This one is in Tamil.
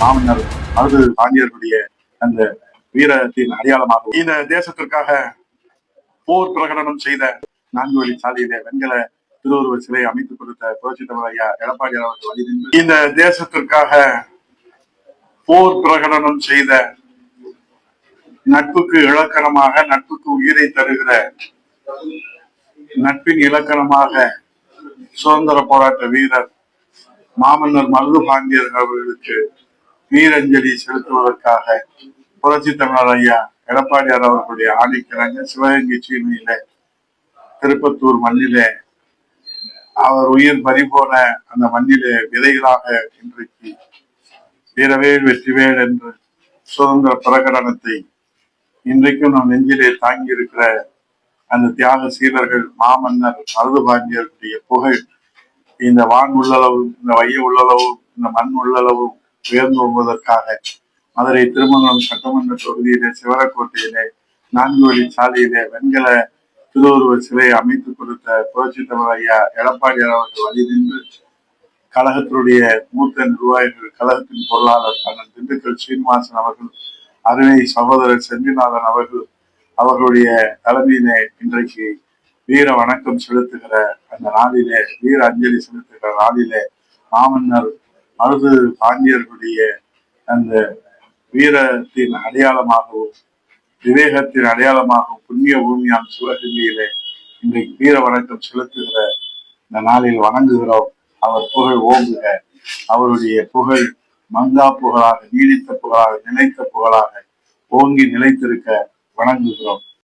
மாமன்னர் மருது பாண்டியர்களுடைய அந்த வீரத்தின் அடையாளமாக இந்த தேசத்திற்காக போர் பிரகடனம் செய்த நான்கு வழி சாலையிலே வெண்கல திருவுருவ சிலை அமைத்துக் கொடுத்த புரட்சி தமிழ் எடப்பாடியார் அவர்கள் வழி நின்று இந்த தேசத்திற்காக போர் பிரகடனம் செய்த நட்புக்கு இலக்கணமாக நட்புக்கு உயிரை தருகிற நட்பின் இலக்கணமாக சுதந்திர போராட்ட வீரர் மாமன்னர் மருது பாண்டியர் அவர்களுக்கு வீரஞ்சலி செலுத்துவதற்காக புரட்சி தமிழர் ஐயா எடப்பாடியார் அவர்களுடைய ஆணைக்கிழங்க சிவகங்கை சீமையில திருப்பத்தூர் மண்ணிலே அவர் உயிர் பறிபோன அந்த மண்ணிலே விதைகளாக இன்றைக்கு வீரவேல் வெற்றிவேல் என்று சுதந்திர பிரகடனத்தை இன்றைக்கும் நம் நெஞ்சிலே தாங்கி இருக்கிற அந்த தியாக சீலர்கள் மாமன்னர் மருது பாண்டியர்களுடைய புகழ் இந்த வான் உள்ளளவும் இந்த வைய உள்ளளவும் இந்த மண் உள்ளளவும் உயர்ந்து வருவதற்காக மதுரை திருமங்கலம் சட்டமன்ற தொகுதியிலே சிவரக்கோட்டையிலே நான்கு வழி சாலையிலே வெண்கல திருவுருவ சிலை அமைத்துக் கொடுத்த புரட்சி தலைவர் ஐயா எடப்பாடியார் அவர்கள் வழி நின்று கழகத்தினுடைய மூத்த நிர்வாகிகள் கழகத்தின் பொருளாளர் அண்ணன் திண்டுக்கல் சீனிவாசன் அவர்கள் அருணை சகோதரர் செந்திநாதன் அவர்கள் அவர்களுடைய தலைமையிலே இன்றைக்கு வீர வணக்கம் செலுத்துகிற அந்த நாளிலே வீர அஞ்சலி செலுத்துகிற நாளிலே மாமன்னர் மருது பாண்டியர்களுடைய அந்த வீரத்தின் அடையாளமாகவும் விவேகத்தின் அடையாளமாகவும் புண்ணிய பூமியான சிவகங்கையிலே இன்றைக்கு வீர வணக்கம் செலுத்துகிற இந்த நாளில் வணங்குகிறோம். அவர் புகழ் ஓங்குக. அவருடைய புகழ் மங்கா புகழாக நீடித்த புகழாக நிலைத்த புகழாக ஓங்கி நிலைத்திருக்க வணங்குகிறோம்.